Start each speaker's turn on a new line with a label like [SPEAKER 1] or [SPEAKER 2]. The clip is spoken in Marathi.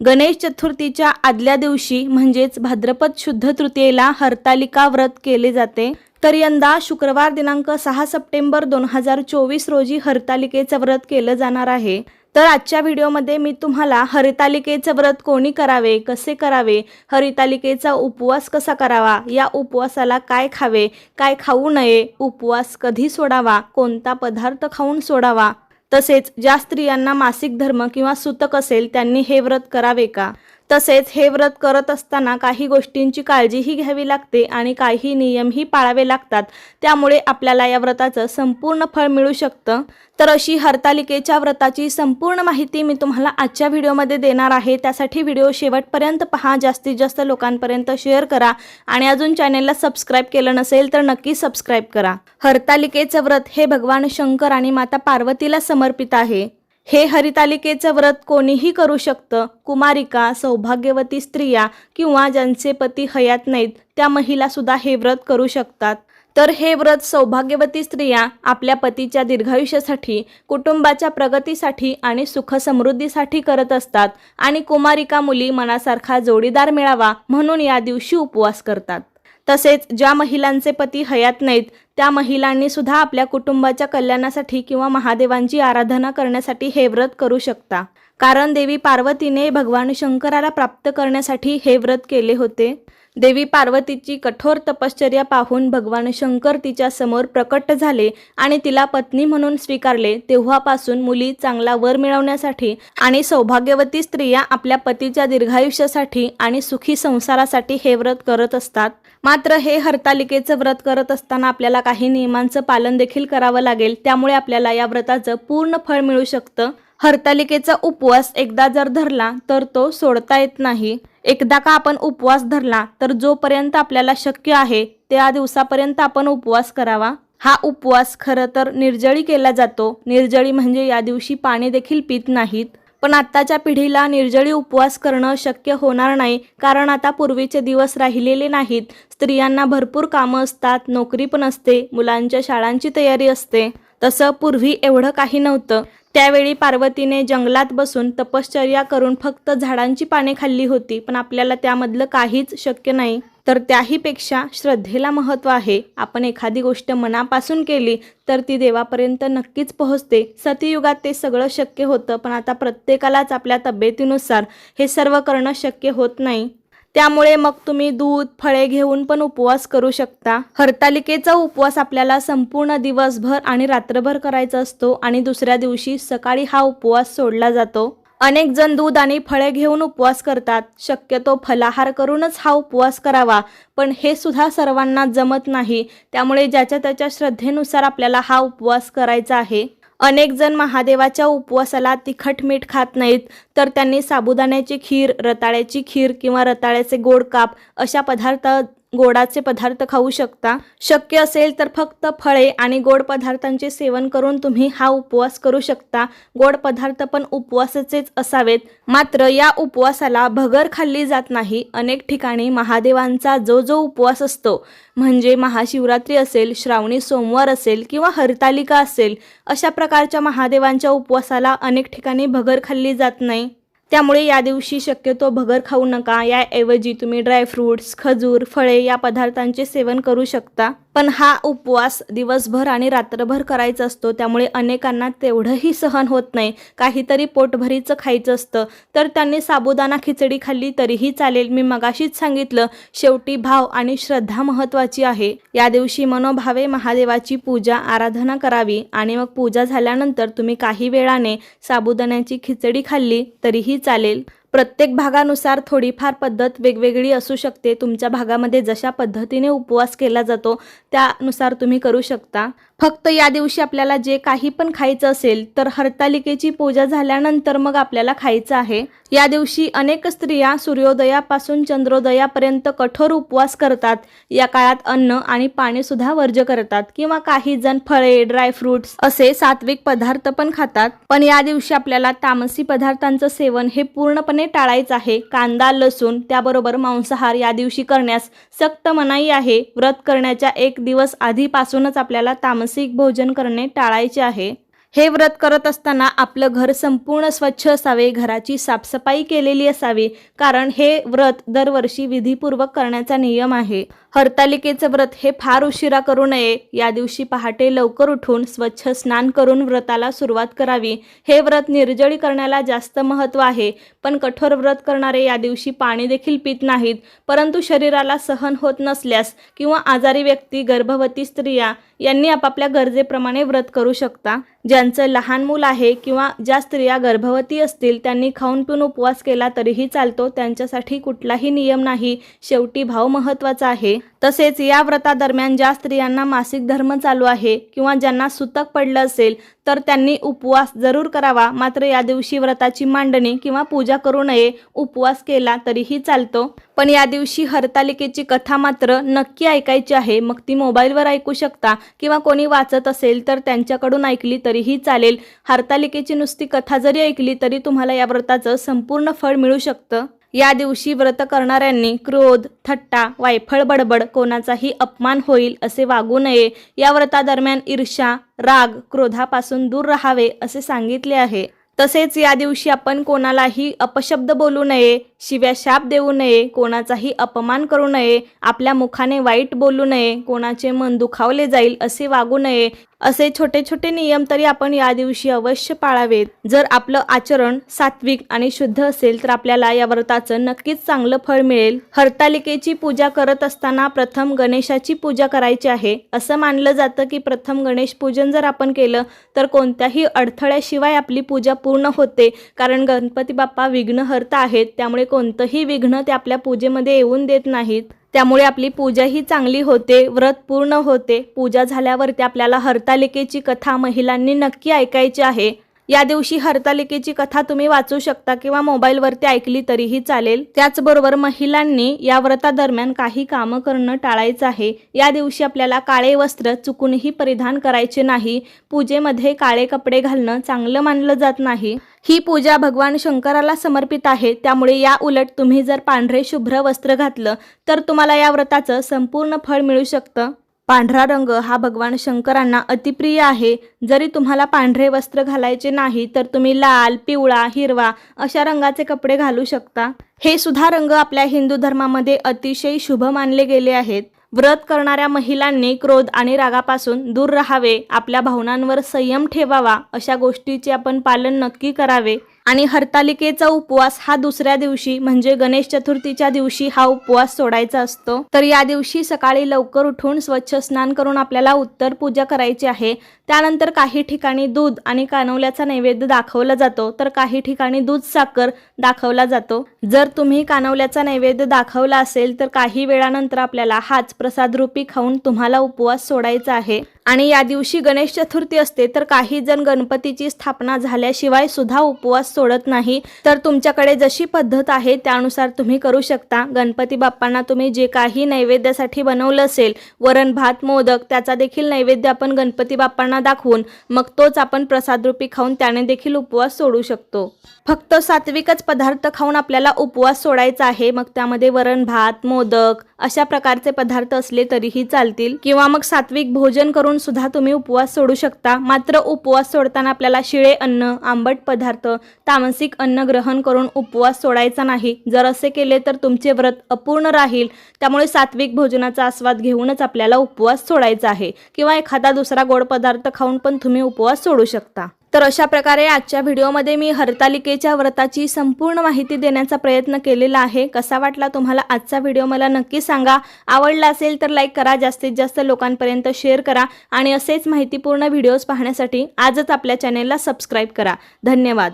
[SPEAKER 1] गणेश चतुर्थीच्या आदल्या दिवशी म्हणजेच भाद्रपद शुद्ध तृतीयेला हरतालिका व्रत केले जाते. तर यंदा शुक्रवार दिनांक सहा सप्टेंबर दोन हजार चोवीस रोजी हरतालिकेचं व्रत केलं जाणार आहे. तर आजच्या व्हिडिओमध्ये मी तुम्हाला हरितालिकेचं व्रत कोणी करावे कसे करावे हरितालिकेचा उपवास कसा करावा या उपवासाला काय खावे काय खाऊ नये उपवास कधी सोडावा कोणता पदार्थ खाऊन सोडावा तसेच ज्या स्त्रियांना मासिक धर्म किंवा सुतक असेल त्यांनी हे व्रत करावे का? तसेच हे व्रत करत असताना काही गोष्टींची काळजीही घ्यावी लागते आणि काही नियमही पाळावे लागतात. त्यामुळे आपल्याला या व्रताचं संपूर्ण फळ मिळू शकतं. तर अशी हरतालिकेच्या व्रताची संपूर्ण माहिती मी तुम्हाला आजच्या व्हिडिओमध्ये देणार आहे. त्यासाठी व्हिडिओ शेवटपर्यंत पहा. जास्तीत जास्त लोकांपर्यंत शेअर करा आणि अजून चॅनेलला सबस्क्राईब केलं नसेल तर नक्की सबस्क्राईब करा. हरतालिकेचं व्रत हे भगवान शंकर आणि माता पार्वतीला समर्पित आहे. हे हरितालिकेचं व्रत कोणीही करू शकतं. कुमारिका सौभाग्यवती स्त्रिया किंवा ज्यांचे पती हयात नाहीत त्या महिला सुद्धा हे व्रत करू शकतात. तर हे व्रत सौभाग्यवती स्त्रिया आपल्या पतीच्या दीर्घायुष्यासाठी कुटुंबाच्या प्रगतीसाठी आणि सुख समृद्धीसाठी करत असतात आणि कुमारिका मुली मनासारखा जोडीदार मिळावा म्हणून या दिवशी उपवास करतात. तसेच ज्या महिलांचे पती हयात नाहीत त्या महिलांनी सुद्धा आपल्या कुटुंबाच्या कल्याणासाठी किंवा महादेवांची आराधना करण्यासाठी हे व्रत करू शकता. कारण देवी पार्वतीने भगवान शंकराला प्राप्त करण्यासाठी हे व्रत केले होते. देवी पार्वतीची कठोर तपश्चर्या पाहून भगवान शंकर तिच्या समोर प्रकट झाले आणि तिला पत्नी म्हणून स्वीकारले. तेव्हापासून मुली चांगला वर मिळवण्यासाठी आणि सौभाग्यवती स्त्रिया आपल्या पतीच्या दीर्घायुष्यासाठी आणि सुखी संसारासाठी हे व्रत करत असतात. मात्र हे हरतालिकेचं व्रत करत असताना आपल्याला काही नियमांचं पालन देखील करावं लागेल. त्यामुळे आपल्याला या व्रताचं पूर्ण फळ मिळू शकतं. हरतालिकेचा उपवास एकदा जर धरला तर तो सोडता येत नाही. एकदा का आपण उपवास धरला तर जोपर्यंत आपल्याला शक्य आहे त्या दिवसापर्यंत आपण उपवास करावा. हा उपवास खरं तर निर्जळी केला जातो. निर्जळी म्हणजे या दिवशी पाणी देखील पित नाहीत. पण आत्ताच्या पिढीला निर्जळी उपवास करणं शक्य होणार नाही कारण आता पूर्वीचे दिवस राहिलेले नाहीत. स्त्रियांना भरपूर कामं असतात नोकरी पण असते मुलांच्या शाळांची तयारी असते. तसं पूर्वी एवढं काही नव्हतं. त्यावेळी पार्वतीने जंगलात बसून तपश्चर्या करून फक्त झाडांची पाने खाल्ली होती पण आपल्याला त्यामधलं काहीच शक्य नाही. तर त्याहीपेक्षा श्रद्धेला महत्त्व आहे. आपण एखादी गोष्ट मनापासून केली तर ती देवापर्यंत नक्कीच पोहोचते. सतीयुगात ते सगळं शक्य होतं पण आता प्रत्येकालाच आपल्या तब्येतीनुसार हे सर्व करणं शक्य होत नाही. त्यामुळे मग तुम्ही दूध फळे घेऊन पण उपवास करू शकता. हरतालिकेचा उपवास आपल्याला संपूर्ण दिवसभर आणि रात्रभर करायचा असतो आणि दुसऱ्या दिवशी सकाळी हा उपवास सोडला जातो. अनेक जण दूध आणि फळे घेऊन उपवास करतात. शक्यतो फलाहार करूनच हा उपवास करावा पण हे सुद्धा सर्वांना जमत नाही. त्यामुळे ज्याच्या त्याच्या श्रद्धेनुसार आपल्याला हा उपवास करायचा आहे. अनेक जण महादेवाच्या उपवासाला तिखट मीठ खात नाहीत तर त्यांनी साबुदाण्याची खीर रताळ्याची खीर किंवा रताळ्याचे गोड काप अशा पदार्थ गोडाचे पदार्थ खाऊ शकता. शक्य असेल तर फक्त फळे आणि गोड पदार्थांचे सेवन करून तुम्ही हा उपवास करू शकता. गोड पदार्थ पण उपवासाचेच असावेत. मात्र या उपवासाला भगर खाल्ली जात नाही. अनेक ठिकाणी महादेवांचा जो जो उपवास असतो म्हणजे महाशिवरात्री असेल श्रावणी सोमवार असेल किंवा हरतालिका असेल अशा प्रकारच्या महादेवांच्या उपवासाला अनेक ठिकाणी भगर खाल्ली जात नाही. त्यामुळे या दिवशी शक्यतो भगर खाऊ नका. याऐवजी तुम्ही ड्रायफ्रूट्स खजूर फळे या पदार्थांचे सेवन करू शकता. पण हा उपवास दिवसभर आणि रात्रभर करायचा असतो त्यामुळे अनेकांना तेवढंही सहन होत नाही. काहीतरी पोटभरीचं खायचं असतं. तर त्यांनी साबुदाणा खिचडी खाल्ली तरीही चालेल. मी मगाशीच सांगितलं शेवटी भाव आणि श्रद्धा महत्त्वाची आहे. या दिवशी मनोभावे महादेवाची पूजा आराधना करावी आणि मग पूजा झाल्यानंतर तुम्ही काही वेळाने साबुदाण्याची खिचडी खाल्ली तरीही चालेल. प्रत्येक भागानुसार थोडीफार पद्धत वेगवेगळी असू शकते. तुमच्या भागामध्ये जशा पद्धतीने उपवास केला जातो त्यानुसार तुम्ही करू शकता. फक्त या दिवशी आपल्याला जे काही पण खायचं असेल तर हरतालिकेची पूजा झाल्यानंतर मग आपल्याला खायचं आहे. या दिवशी अनेक स्त्रिया सूर्योदयापासून चंद्रोदयापर्यंत कठोर उपवास करतात. या काळात अन्न आणि पाणी सुद्धा वर्ज करतात. किंवा काही जण फळे ड्रायफ्रुट्स असे सात्विक पदार्थ पण खातात. पण या दिवशी आपल्याला तामसी पदार्थांचं सेवन हे पूर्णपणे टाळायचं आहे. कांदा लसूण त्याबरोबर मांसाहार या दिवशी करण्यास सक्त मनाई आहे. व्रत करण्याच्या एक दिवस आधीपासूनच आपल्याला तामसिक भोजन करणे टाळायचे आहे. हे व्रत करत असताना आपलं घर संपूर्ण स्वच्छ असावे घराची साफसफाई केलेली असावी कारण हे व्रत दरवर्षी विधीपूर्वक करण्याचा नियम आहे. हरतालिकेचं व्रत हे फार उशिरा करू नये. या दिवशी पहाटे लवकर उठून स्वच्छ स्नान करून व्रताला सुरुवात करावी. हे व्रत निर्जळी करण्याला जास्त महत्त्व आहे पण कठोर व्रत करणारे या दिवशी पाणी देखील पित नाहीत. परंतु शरीराला सहन होत नसल्यास किंवा आजारी व्यक्ती गर्भवती स्त्रिया यांनी आपापल्या गरजेप्रमाणे व्रत करू शकता. ज्यांचं लहान मूल आहे किंवा ज्या स्त्रिया गर्भवती असतील त्यांनी खाऊन पिऊन उपवास केला तरीही चालतो. त्यांच्यासाठी कुठलाही नियम नाही. शेवटी भाव महत्त्वाचा आहे. तसेच या व्रतादरम्यान ज्या स्त्रियांना मासिक धर्म चालू आहे किंवा ज्यांना सुतक पडलं असेल तर त्यांनी उपवास जरूर करावा. मात्र या दिवशी व्रताची मांडणी किंवा पूजा करू नये उपवास केला तरीही चालतो. पण या दिवशी हरतालिकेची कथा मात्र नक्की ऐकायची आहे. मग ती मोबाईलवर ऐकू शकता किंवा कोणी वाचत असेल तर त्यांच्याकडून ऐकली तरीही चालेल. हरतालिकेची नुसती कथा जरी ऐकली तरी तुम्हाला या व्रताचं संपूर्ण फळ मिळू शकतं. या दिवशी व्रत करणाऱ्यांनी क्रोध थट्टा वायफळ बडबड कोणाचाही अपमान होईल असे वागू नये. या व्रतादरम्यान ईर्ष्या राग क्रोधापासून दूर राहावे असे सांगितले आहे. तसेच या दिवशी आपण कोणालाही अपशब्द बोलू नये. शिव्या शाप देऊ नये कोणाचाही अपमान करू नये आपल्या मुखाने वाईट बोलू नये कोणाचे मन दुखावले जाईल असे वागू नये असे छोटे छोटे नियम तरी आपण या दिवशी अवश्य पाळावेत. जर आपलं आचरण सात्विक आणि शुद्ध असेल तर आपल्याला या व्रताचं नक्कीच चांगलं फळ मिळेल. हरतालिकेची पूजा करत असताना प्रथम गणेशाची पूजा करायची आहे. असं मानलं जातं की प्रथम गणेश पूजन जर आपण केलं तर कोणत्याही अडथळ्याशिवाय आपली पूजा पूर्ण होते. कारण गणपती बाप्पा विघ्नहर्ता आहेत त्यामुळे कोणतंही विघ्न ते आपल्या पूजेमध्ये येऊन देत नाहीत. त्यामुळे आपली पूजा ही चांगली होते व्रत पूर्ण होते. पूजा झाल्यावरती आपल्याला हरतालिकेची कथा महिलांनी नक्की ऐकायची आहे. या दिवशी हरतालिकेची कथा तुम्ही वाचू शकता किंवा मोबाईलवरती ऐकली तरीही चालेल. त्याचबरोबर महिलांनी या व्रतादरम्यान काही कामं करणं टाळायचं आहे. या दिवशी आपल्याला काळे वस्त्र चुकूनही परिधान करायचे नाही. पूजेमध्ये काळे कपडे घालणं चांगलं मानलं जात नाही. ही पूजा भगवान शंकराला समर्पित आहे. त्यामुळे या उलट तुम्ही जर पांढरे शुभ्र वस्त्र घातलं तर तुम्हाला या व्रताचं संपूर्ण फळ मिळू शकतं. पांढरा रंग हा भगवान शंकरांना अतिप्रिय आहे. जरी तुम्हाला पांढरे वस्त्र घालायचे नाही तर तुम्ही लाल पिवळा हिरवा अशा रंगाचे कपडे घालू शकता. हे सुद्धा रंग आपल्या हिंदू धर्मामध्ये अतिशय शुभ मानले गेले आहेत. व्रत करणाऱ्या महिलांनी क्रोध आणि रागापासून दूर राहावे आपल्या भावनांवर संयम ठेवावा अशा गोष्टीचे आपण पालन नक्की करावे. आणि हरतालिकेचा उपवास हा दुसऱ्या दिवशी म्हणजे गणेश चतुर्थीच्या दिवशी हा उपवास सोडायचा असतो. तर या दिवशी सकाळी लवकर उठून स्वच्छ स्नान करून आपल्याला उत्तर पूजा करायची आहे. त्यानंतर काही ठिकाणी दूध आणि कानवल्याचा नैवेद्य दाखवला जातो. तर काही ठिकाणी दूध साखर दाखवला जातो. जर तुम्ही कानवल्याचा नैवेद्य दाखवला असेल तर काही वेळानंतर आपल्याला हाच प्रसाद रूपी खाऊन तुम्हाला उपवास सोडायचा आहे. आणि या दिवशी गणेश चतुर्थी असते तर काही जण गणपतीची स्थापना झाल्याशिवाय सुद्धा उपवास सोडत नाही. तर तुमच्याकडे जशी पद्धत आहे त्यानुसार तुम्ही करू शकता. गणपती बाप्पांना तुम्ही जे काही नैवेद्यासाठी बनवलं असेल वरण भात मोदक त्याचा देखील नैवेद्य आपण गणपती बाप्पांना दाखवून मग तोच आपण प्रसादरूपी खाऊन त्याने देखील उपवास सोडू शकतो. फक्त सात्विकच पदार्थ खाऊन आपल्याला उपवास सोडायचा आहे. मग त्यामध्ये वरण भात मोदक अशा प्रकारचे पदार्थ असले तरीही चालतील. किंवा मग सात्विक भोजन करून सुद्धा तुम्ही उपवास सोडू शकता. मात्र उपवास सोडताना आपल्याला शिळे अन्न आंबट पदार्थ तामसिक अन्न ग्रहण करून उपवास सोडायचा नाही. जर असे केले तर तुमचे व्रत अपूर्ण राहील. त्यामुळे सात्विक भोजनाचा आस्वाद घेऊनच आपल्याला उपवास सोडायचा आहे. किंवा एखादा दुसरा गोड पदार्थ खाऊन पण तुम्ही उपवास सोडू शकता. तर अशा प्रकारे आजच्या व्हिडिओमध्ये मी हरतालिकेच्या व्रताची संपूर्ण माहिती देण्याचा प्रयत्न केलेला आहे. कसा वाटला तुम्हाला आजचा व्हिडिओ मला नक्की सांगा. आवडला असेल तर लाईक करा. जास्तीत जास्त लोकांपर्यंत शेअर करा. आणि असेच माहितीपूर्ण व्हिडिओज पाहण्यासाठी आजच आपल्या चॅनेलला सबस्क्राईब करा. धन्यवाद.